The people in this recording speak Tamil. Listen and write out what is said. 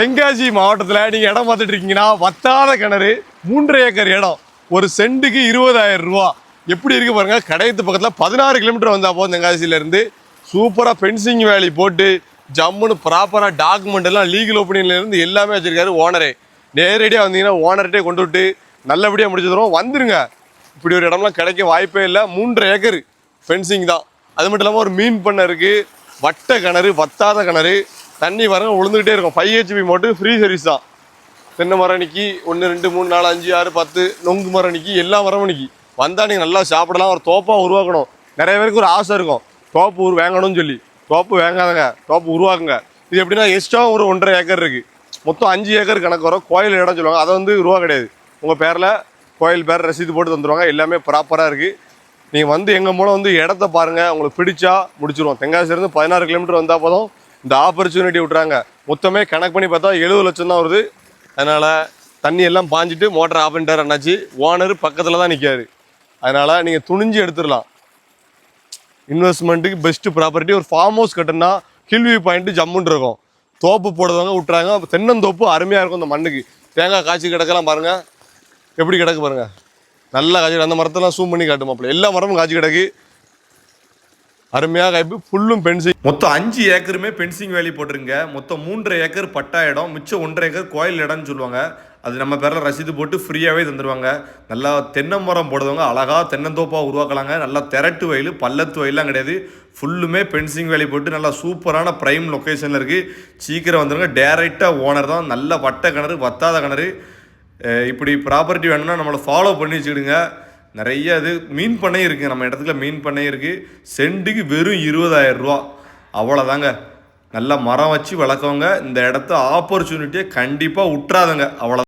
தென்காசி மாவட்டத்தில் நீங்கள் இடம் பார்த்துட்டு இருக்கீங்கன்னா வத்தாத கிணறு மூன்றரை ஏக்கர் இடம். ஒரு சென்ட்டுக்கு இருபதாயிரம் ரூபா. எப்படி இருக்கு பாருங்க கடையத்து பக்கத்தில் பதினாறு கிலோமீட்டர் வந்தால் போதும் தென்காசியிலேருந்து சூப்பராக ஃபென்சிங் வேலி போட்டு ஜம்முன்னு ப்ராப்பராக டாக்குமெண்ட் எல்லாம் லீகல் ஓப்பனிங்லேருந்து எல்லாமே வச்சிருக்காரு ஓனரே நேரடியாக வந்தீங்கன்னா ஓனர்கிட்டே கொண்டு விட்டு நல்லபடியாக முடிச்சு தருவோம். வந்துருங்க. இப்படி ஒரு இடம்லாம் கிடைக்க வாய்ப்பே இல்லை. மூன்றரை ஏக்கர் ஃபென்சிங் தான். அது மட்டும் இல்லாமல் ஒரு மீன் பண்ணை இருக்குது வட்ட கிணறு வத்தாத கிணறு. தண்ணி வரங்க விழுந்துகிட்டே இருக்கும். Five HP motor free service தான். தென்னை மரம் ஒன்று ரெண்டு மூணு நாலு அஞ்சு ஆறு பத்து நொங்கு மரம் எல்லா மரமும் வந்தால் நீங்கள் நல்லா சாப்பிடலாம் ஒரு தோப்பாக உருவாக்கணும். நிறைய பேருக்கு ஒரு ஆசை இருக்கும். தோப்பு உரு வாங்கணும்னு சொல்லி. தோப்பு வாங்காதங்க தோப்பு உருவாக்குங்க. இது எப்படின்னா எக்ஸ்ட்ரா ஒரு ஒன்றரை ஏக்கர் இருக்குது மொத்தம் அஞ்சு ஏக்கர் கணக்கு வரும். கோயில் இடம் சொல்லுவாங்க. அதை வந்து ரூபா கிடையாது. உங்கள் பேரில் கோயில் பேர் ரசீது போட்டு தந்துடுவாங்க எல்லாமே ப்ராப்பராக இருக்குது நீங்கள் வந்து எங்கள் மூலம் வந்து இடத்த பாருங்கள் உங்களுக்கு பிடிச்சா முடிச்சிருவோம். தென்காசிலேருந்து பதினாறு கிலோமீட்டர் வந்தால் போதும். இந்த ஆப்பர்ச்சுனிட்டி விட்றாங்க மொத்தமே கணக்கு பண்ணி பார்த்தா எழுபது லட்சம் தான் வருது. அதனால் தண்ணி எல்லாம் பாஞ்சிட்டு மோட்டர் ஆஃப் பண்ணிட்டார் அண்ணாச்சி. ஓனர் பக்கத்தில் தான் நிற்காரு அதனால் நீங்கள் துணிஞ்சு எடுத்துடலாம். இன்வெஸ்ட்மெண்ட்டுக்கு பெஸ்ட்டு ப்ராப்பர்ட்டி ஒரு ஃபார்ம் ஹவுஸ் கட்டுனா கில்வி பாயிண்ட்டு ஜம்முன்னு இருக்கும். தோப்பு போடுறவங்க விட்டுறாங்க. தென்னந்தோப்பு அருமையாக இருக்கும் இந்த மண்ணுக்கு. தேங்காய் காய்ச்சி கிடக்கலாம் பாருங்கள் எப்படி கிடக்கு பாருங்கள் நல்லா காய்ச்சி அந்த மரத்தெல்லாம் சூம் பண்ணி காட்டு எல்லா மரமும் காய்ச்சி கிடக்கு. அருமையாக காய்ப்பு ஃபுல்லும் பென்சிங் மொத்தம் அஞ்சு ஏக்கருமே பென்சிங் வேலி போட்டிருங்க. மொத்தம் மூன்றரை ஏக்கர் பட்டா இடம் மிச்சம் ஒன்றரை ஏக்கர் கோயில் இடம்னு சொல்லுவாங்க. அது நம்ம பேரில் ரசீது போட்டு ஃப்ரீயாகவே தந்துடுவாங்க நல்லா தென்னை மரம் போடுறவங்க அழகாக தென்னந்தோப்பாக உருவாக்கலாங்க. நல்லா திரட்டு வயல் பள்ளத்து வயலாம் கிடையாது. ஃபுல்லுமே பென்சிங் வேலி போட்டு நல்லா சூப்பரான ப்ரைம் லொக்கேஷனில் இருக்குது சீக்கிரம் வந்துடுங்க டேரெக்டாக ஓனர் தான். நல்ல வட்ட கிணறு வத்தாத கிணறு. இப்படி ப்ராப்பர்ட்டி வேணும்னா நம்மளை ஃபாலோ பண்ணி வச்சுக்கிடுங்க. நிறைய இது மீன் பண்ணை இருக்குது நம்ம இடத்துல மீன் பண்ணை இருக்குது செண்டுக்கு வெறும் இருபதாயிரம் ரூபா. அவ்வளோதாங்க நல்லா மரம் வச்சு வளர்க்கவங்க இந்த இடத்த ஆப்பர்ச்சுனிட்டியை கண்டிப்பாக விட்றாதங்க அவ்வளோ